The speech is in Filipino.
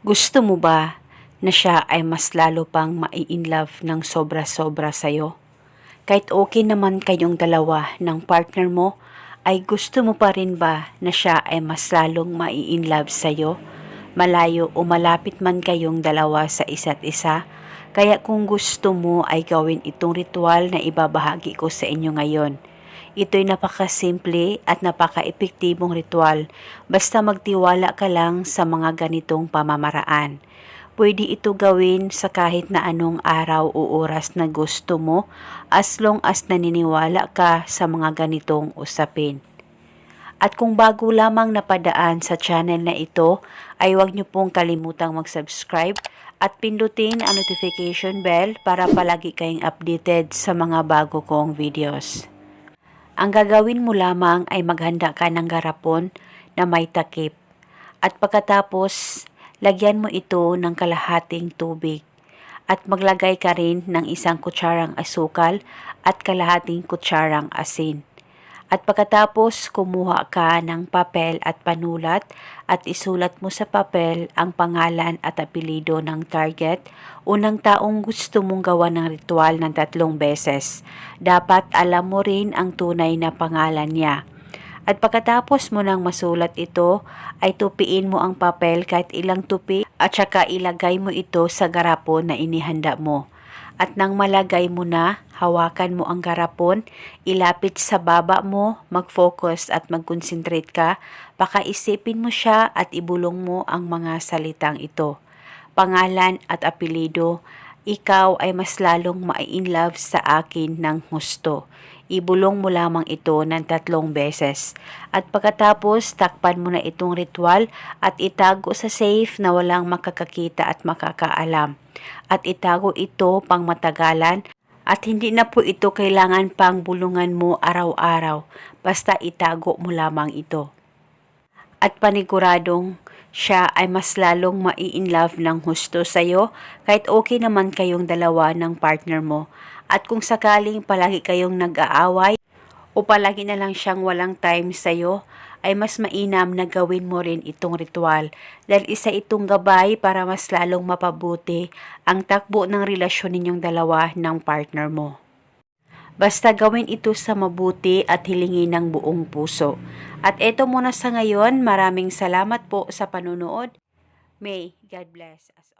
Gusto mo ba na siya ay mas lalo pang mai-inlove ng sobra-sobra sa'yo? Kahit okay naman kayong dalawa ng partner mo, ay gusto mo pa rin ba na siya ay mas lalong mai-inlove sa'yo? Malayo o malapit man kayong dalawa sa isa't isa, kaya kung gusto mo ay gawin itong ritual na ibabahagi ko sa inyo ngayon. Ito'y napakasimple at napaka-epektibong ritual basta magtiwala ka lang sa mga ganitong pamamaraan. Pwede ito gawin sa kahit na anong araw o oras na gusto mo as long as naniniwala ka sa mga ganitong usapin. At kung bago lamang napadaan sa channel na ito, ay huwag niyo pong kalimutang mag-subscribe at pindutin ang notification bell para palagi kayong updated sa mga bago kong videos. Ang gagawin mo lamang ay maghanda ka ng garapon na may takip. At pagkatapos, lagyan mo ito ng kalahating tubig. At maglagay ka rin ng isang kutsarang asukal at kalahating kutsarang asin. At pagkatapos kumuha ka ng papel at panulat at isulat mo sa papel ang pangalan at apelido ng target, unang taong gusto mong gawa ng ritual ng tatlong beses. Dapat alam mo rin ang tunay na pangalan niya. At pagkatapos mo nang masulat ito, ay tupiin mo ang papel kahit ilang tupi at saka ilagay mo ito sa garapon na inihanda mo. At nang malagay mo na, hawakan mo ang garapon, ilapit sa baba mo, mag-focus at mag-concentrate ka, pakaisipin mo siya at ibulong mo ang mga salitang ito. Pangalan at apelido, ikaw ay mas lalong ma-in-love sa akin ng husto. Ibulong mo lamang ito ng tatlong beses. At pagkatapos, takpan mo na itong ritual at itago sa safe na walang makakakita at makakaalam. At itago ito pang matagalan at hindi na po ito kailangan pang bulungan mo araw-araw. Basta itago mo lamang ito. At paniguradong siya ay mas lalong mai-inlove ng husto sa'yo kahit okay naman kayong dalawa ng partner mo. At kung sakaling palagi kayong nag-aaway o palagi na lang siyang walang time sa'yo, ay mas mainam na gawin mo rin itong ritual dahil isa itong gabay para mas lalong mapabuti ang takbo ng relasyon ninyong dalawa ng partner mo. Basta gawin ito sa mabuti at hilingin ng buong puso. At eto muna sa ngayon, maraming salamat po sa panunood. May God bless us all.